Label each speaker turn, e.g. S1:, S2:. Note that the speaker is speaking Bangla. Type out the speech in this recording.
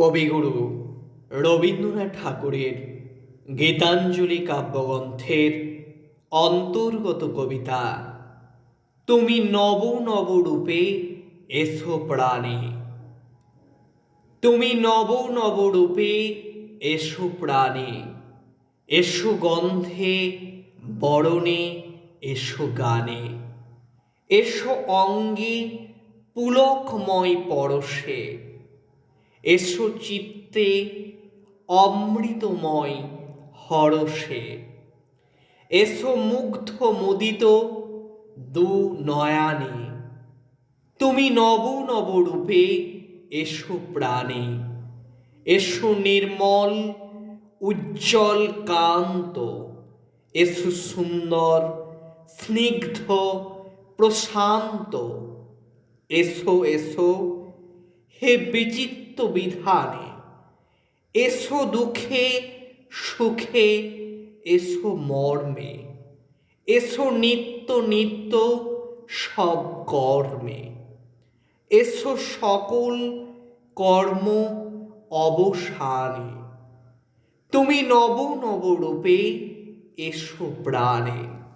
S1: কবিগুরু রবীন্দ্রনাথ ঠাকুরের গীতাঞ্জলি কাব্যগ্রন্থের অন্তর্গত কবিতা, তুমি নব নব রূপে এসো প্রাণে। তুমি নব নব রূপে এসো প্রাণে। এসো গন্ধে, বরণে এসো গানে। এসো অঙ্গে পুলকময় পরশে। এসো চিত্তে অমৃতময় হরষে। এসো মুগ্ধ মুদিত দু নয়ানে। তুমি নব নব রূপে এসো প্রাণে। এসো নির্মল, উজ্জ্বল কান্ত। এসো সুন্দর, স্নিগ্ধ, প্রশান্ত। এসো এসো, হে বিচিত্র বিধানে এসো দুঃখে, সুখে, এসো মর্মে। এসো নিত্য নিত্য সব কর্মে। এসো সকল কর্ম অবসানে। তুমি নব নব রূপে এসো প্রাণে।